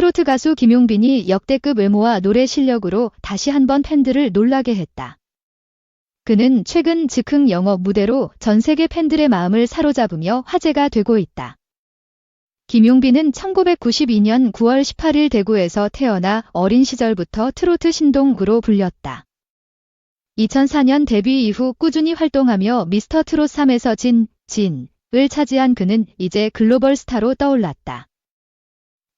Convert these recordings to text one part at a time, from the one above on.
트로트 가수 김용빈이 역대급 외모와 노래 실력으로 다시 한번 팬들을 놀라게 했다. 그는 최근 즉흥 영어 무대로 전 세계 팬들의 마음을 사로잡으며 화제가 되고 있다. 김용빈은 1992년 9월 18일 대구에서 태어나 어린 시절부터 트로트 신동구로 불렸다. 2004년 데뷔 이후 꾸준히 활동하며 미스터 트롯 3에서 진, 진을 차지한 그는 이제 글로벌 스타로 떠올랐다.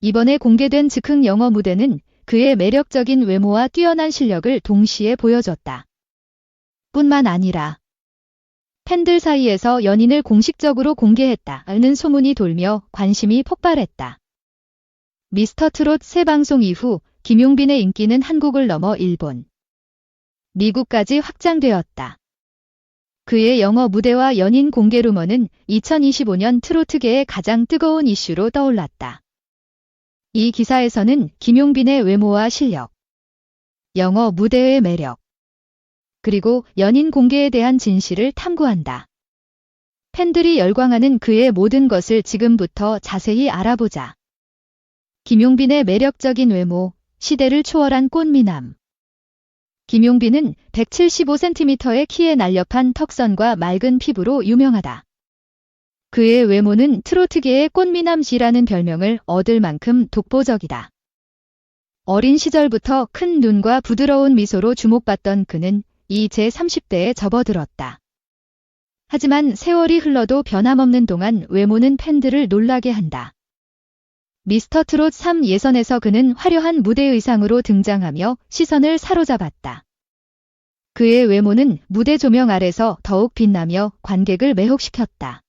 이번에 공개된 즉흥 영어 무대는 그의 매력적인 외모와 뛰어난 실력을 동시에 보여줬다. 뿐만 아니라 팬들 사이에서 연인을 공식적으로 공개했다는 소문이 돌며 관심이 폭발했다. 미스터 트롯 새 방송 이후 김용빈의 인기는 한국을 넘어 일본, 미국까지 확장되었다. 그의 영어 무대와 연인 공개 루머는 2025년 트로트계의 가장 뜨거운 이슈로 떠올랐다. 이 기사에서는 김용빈의 외모와 실력, 영어 무대의 매력, 그리고 연인 공개에 대한 진실을 탐구한다. 팬들이 열광하는 그의 모든 것을 지금부터 자세히 알아보자. 김용빈의 매력적인 외모, 시대를 초월한 꽃미남. 김용빈은 175cm의 키에 날렵한 턱선과 맑은 피부로 유명하다. 그의 외모는 트로트계의 꽃미남지라는 별명을 얻을 만큼 독보적이다. 어린 시절부터 큰 눈과 부드러운 미소로 주목받던 그는 이 제30대에 접어들었다. 하지만 세월이 흘러도 변함없는 동안 외모는 팬들을 놀라게 한다. 미스터 트롯 3 예선에서 그는 화려한 무대 의상으로 등장하며 시선을 사로잡았다. 그의 외모는 무대 조명 아래서 더욱 빛나며 관객을 매혹시켰다.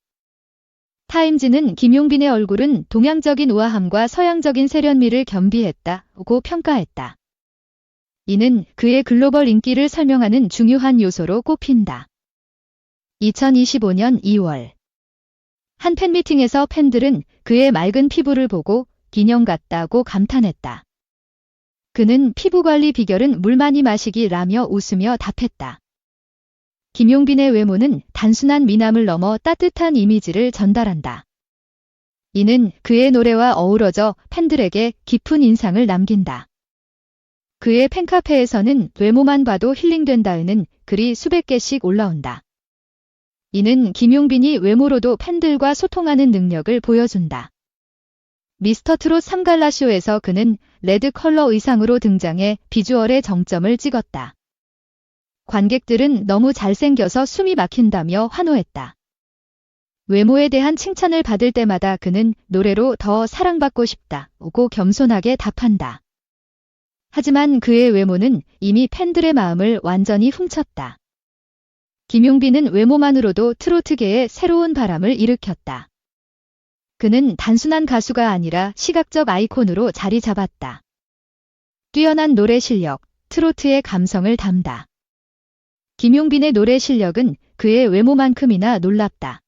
타임즈는 김용빈의 얼굴은 동양적인 우아함과 서양적인 세련미를 겸비했다고 평가했다. 이는 그의 글로벌 인기를 설명하는 중요한 요소로 꼽힌다. 2025년 2월 한 팬미팅에서 팬들은 그의 맑은 피부를 보고 기념 같다고 감탄했다. 그는 피부 관리 비결은 물 많이 마시기라며 웃으며 답했다. 김용빈의 외모는 단순한 미남을 넘어 따뜻한 이미지를 전달한다. 이는 그의 노래와 어우러져 팬들에게 깊은 인상을 남긴다. 그의 팬카페에서는 외모만 봐도 힐링된다는 글이 수백 개씩 올라온다. 이는 김용빈이 외모로도 팬들과 소통하는 능력을 보여준다. 미스터 트롯 3갈라쇼에서 그는 레드 컬러 의상으로 등장해 비주얼의 정점을 찍었다. 관객들은 너무 잘생겨서 숨이 막힌다며 환호했다. 외모에 대한 칭찬을 받을 때마다 그는 노래로 더 사랑받고 싶다고 겸손하게 답한다. 하지만 그의 외모는 이미 팬들의 마음을 완전히 훔쳤다. 김용빈은 외모만으로도 트로트계에 새로운 바람을 일으켰다. 그는 단순한 가수가 아니라 시각적 아이콘으로 자리 잡았다. 뛰어난 노래 실력, 트로트의 감성을 담다. 김용빈의 노래 실력은 그의 외모만큼이나 놀랍다.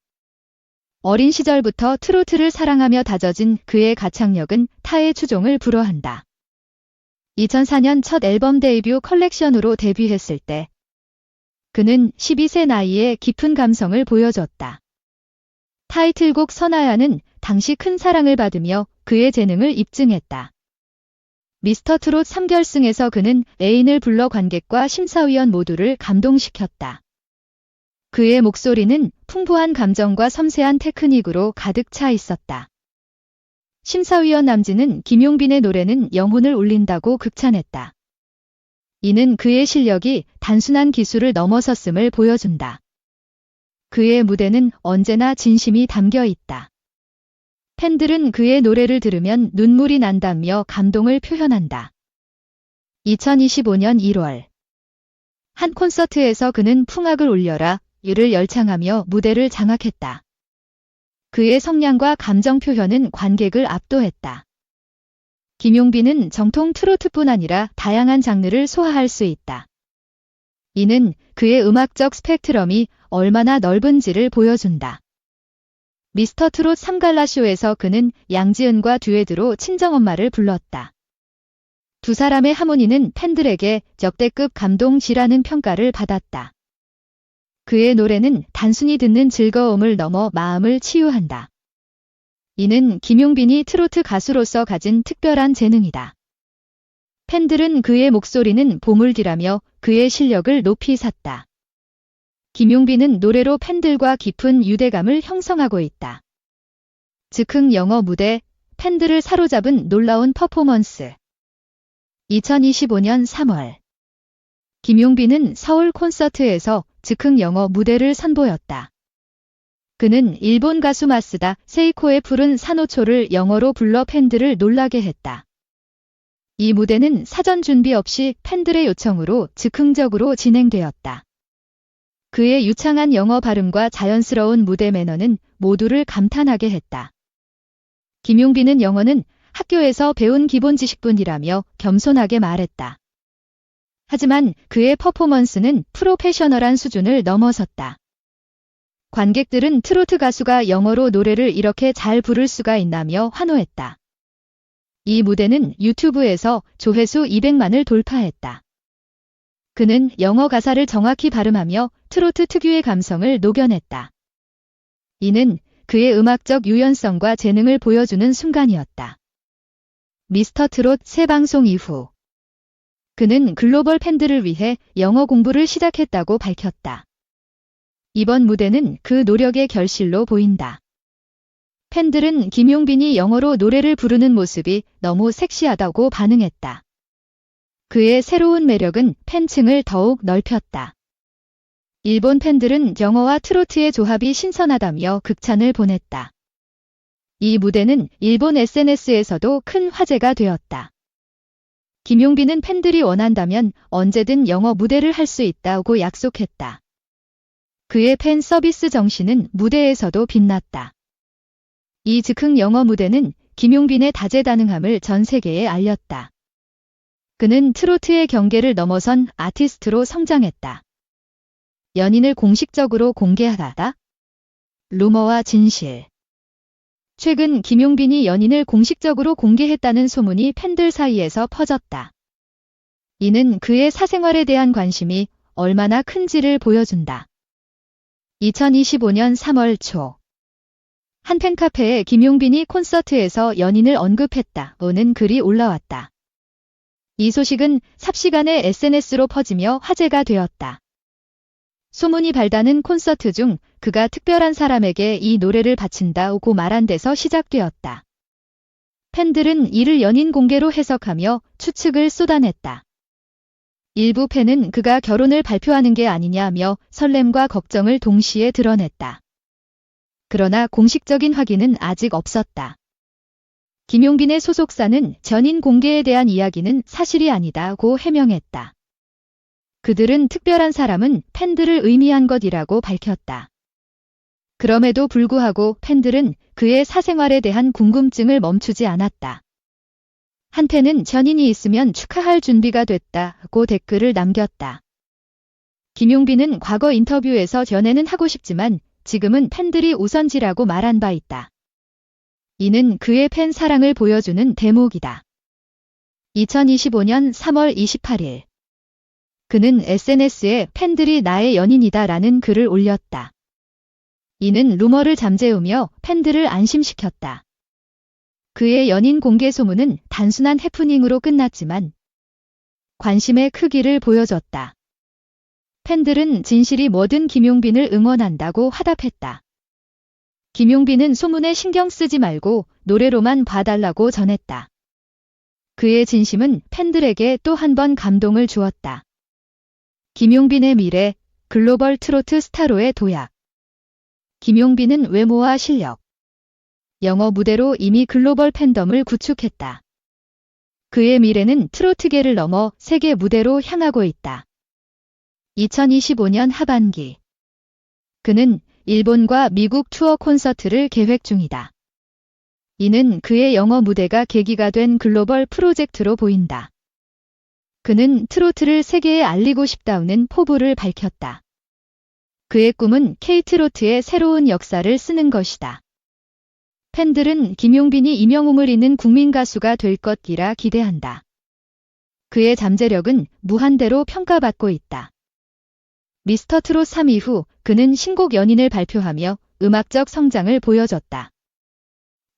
어린 시절부터 트로트를 사랑하며 다져진 그의 가창력은 타의 추종을 불허한다. 2004년 첫 앨범 데이뷰 컬렉션으로 데뷔했을 때 그는 12세 나이에 깊은 감성을 보여줬다. 타이틀곡 선아야는 당시 큰 사랑을 받으며 그의 재능을 입증했다. 미스터 트롯 3결승에서 그는 애인을 불러 관객과 심사위원 모두를 감동시켰다. 그의 목소리는 풍부한 감정과 섬세한 테크닉으로 가득 차 있었다. 심사위원 남진은 김용빈의 노래는 영혼을 울린다고 극찬했다. 이는 그의 실력이 단순한 기술을 넘어섰음을 보여준다. 그의 무대는 언제나 진심이 담겨 있다. 팬들은 그의 노래를 들으면 눈물이 난다며 감동을 표현한다. 2025년 1월 한 콘서트에서 그는 풍악을 올려라 이를 열창하며 무대를 장악했다. 그의 성량과 감정 표현은 관객을 압도했다. 김용빈은 정통 트로트뿐 아니라 다양한 장르를 소화할 수 있다. 이는 그의 음악적 스펙트럼이 얼마나 넓은지를 보여준다. 미스터 트롯 3갈라쇼에서 그는 양지은과 듀엣으로 친정엄마를 불렀다. 두 사람의 하모니는 팬들에게 역대급 감동지라는 평가를 받았다. 그의 노래는 단순히 듣는 즐거움을 넘어 마음을 치유한다. 이는 김용빈이 트로트 가수로서 가진 특별한 재능이다. 팬들은 그의 목소리는 보물디라며 그의 실력을 높이 샀다. 김용빈은 노래로 팬들과 깊은 유대감을 형성하고 있다. 즉흥 영어 무대, 팬들을 사로잡은 놀라운 퍼포먼스. 2025년 3월. 김용빈은 서울 콘서트에서 즉흥 영어 무대를 선보였다. 그는 일본 가수 마스다 세이코의 푸른 산호초를 영어로 불러 팬들을 놀라게 했다. 이 무대는 사전 준비 없이 팬들의 요청으로 즉흥적으로 진행되었다. 그의 유창한 영어 발음과 자연스러운 무대 매너는 모두를 감탄하게 했다. 김용빈은 영어는 학교에서 배운 기본 지식뿐이라며 겸손하게 말했다. 하지만 그의 퍼포먼스는 프로페셔널한 수준을 넘어섰다. 관객들은 트로트 가수가 영어로 노래를 이렇게 잘 부를 수가 있나며 환호했다. 이 무대는 유튜브에서 조회수 200만을 돌파했다. 그는 영어 가사를 정확히 발음하며 트로트 특유의 감성을 녹여냈다. 이는 그의 음악적 유연성과 재능을 보여주는 순간이었다. 미스터 트롯 새 방송 이후 그는 글로벌 팬들을 위해 영어 공부를 시작했다고 밝혔다. 이번 무대는 그 노력의 결실로 보인다. 팬들은 김용빈이 영어로 노래를 부르는 모습이 너무 섹시하다고 반응했다. 그의 새로운 매력은 팬층을 더욱 넓혔다. 일본 팬들은 영어와 트로트의 조합이 신선하다며 극찬을 보냈다. 이 무대는 일본 SNS에서도 큰 화제가 되었다. 김용빈은 팬들이 원한다면 언제든 영어 무대를 할 수 있다고 약속했다. 그의 팬 서비스 정신은 무대에서도 빛났다. 이 즉흥 영어 무대는 김용빈의 다재다능함을 전 세계에 알렸다. 그는 트로트의 경계를 넘어선 아티스트로 성장했다. 연인을 공식적으로 공개하다. 루머와 진실. 최근 김용빈이 연인을 공식적으로 공개했다는 소문이 팬들 사이에서 퍼졌다. 이는 그의 사생활에 대한 관심이 얼마나 큰지를 보여준다. 2025년 3월 초. 한 팬카페에 김용빈이 콘서트에서 연인을 언급했다. 오는 글이 올라왔다. 이 소식은 삽시간에 SNS로 퍼지며 화제가 되었다. 소문이 발다는 콘서트 중 그가 특별한 사람에게 이 노래를 바친다고 말한 데서 시작되었다. 팬들은 이를 연인 공개로 해석하며 추측을 쏟아냈다. 일부 팬은 그가 결혼을 발표하는 게 아니냐며 설렘과 걱정을 동시에 드러냈다. 그러나 공식적인 확인은 아직 없었다. 김용빈의 소속사는 전인 공개에 대한 이야기는 사실이 아니다고 해명했다. 그들은 특별한 사람은 팬들을 의미한 것이라고 밝혔다. 그럼에도 불구하고 팬들은 그의 사생활에 대한 궁금증을 멈추지 않았다. 한 팬은 전인이 있으면 축하할 준비가 됐다고 댓글을 남겼다. 김용빈은 과거 인터뷰에서 전에는 하고 싶지만 지금은 팬들이 우선지라고 말한 바 있다. 이는 그의 팬 사랑을 보여주는 대목이다. 2025년 3월 28일. 그는 SNS에 팬들이 나의 연인이다 라는 글을 올렸다. 이는 루머를 잠재우며 팬들을 안심시켰다. 그의 연인 공개 소문은 단순한 해프닝으로 끝났지만 관심의 크기를 보여줬다. 팬들은 진실이 뭐든 김용빈을 응원한다고 화답했다. 김용빈은 소문에 신경 쓰지 말고 노래로만 봐달라고 전했다. 그의 진심은 팬들에게 또 한 번 감동을 주었다. 김용빈의 미래, 글로벌 트로트 스타로의 도약. 김용빈은 외모와 실력, 영어 무대로 이미 글로벌 팬덤을 구축했다. 그의 미래는 트로트계를 넘어 세계 무대로 향하고 있다. 2025년 하반기. 그는 일본과 미국 투어 콘서트를 계획 중이다. 이는 그의 영어 무대가 계기가 된 글로벌 프로젝트로 보인다. 그는 트로트를 세계에 알리고 싶다는 포부를 밝혔다. 그의 꿈은 K트로트의 새로운 역사를 쓰는 것이다. 팬들은 김용빈이 임영웅을 잇는 국민 가수가 될 것이라 기대한다. 그의 잠재력은 무한대로 평가받고 있다. 미스터 트롯 3 이후 그는 신곡 연인을 발표하며 음악적 성장을 보여줬다.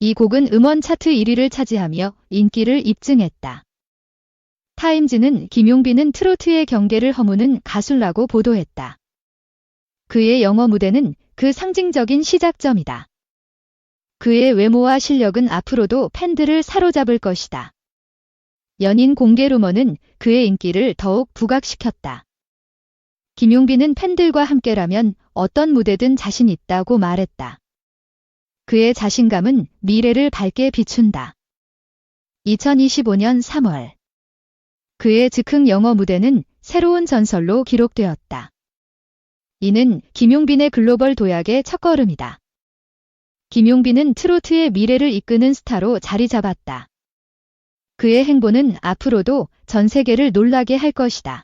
이 곡은 음원 차트 1위를 차지하며 인기를 입증했다. 타임즈는 김용빈은 트로트의 경계를 허무는 가수라고 보도했다. 그의 영어 무대는 그 상징적인 시작점이다. 그의 외모와 실력은 앞으로도 팬들을 사로잡을 것이다. 연인 공개 루머는 그의 인기를 더욱 부각시켰다. 김용빈은 팬들과 함께라면 어떤 무대든 자신 있다고 말했다. 그의 자신감은 미래를 밝게 비춘다. 2025년 3월. 그의 즉흥 영어 무대는 새로운 전설로 기록되었다. 이는 김용빈의 글로벌 도약의 첫걸음이다. 김용빈은 트로트의 미래를 이끄는 스타로 자리 잡았다. 그의 행보는 앞으로도 전 세계를 놀라게 할 것이다.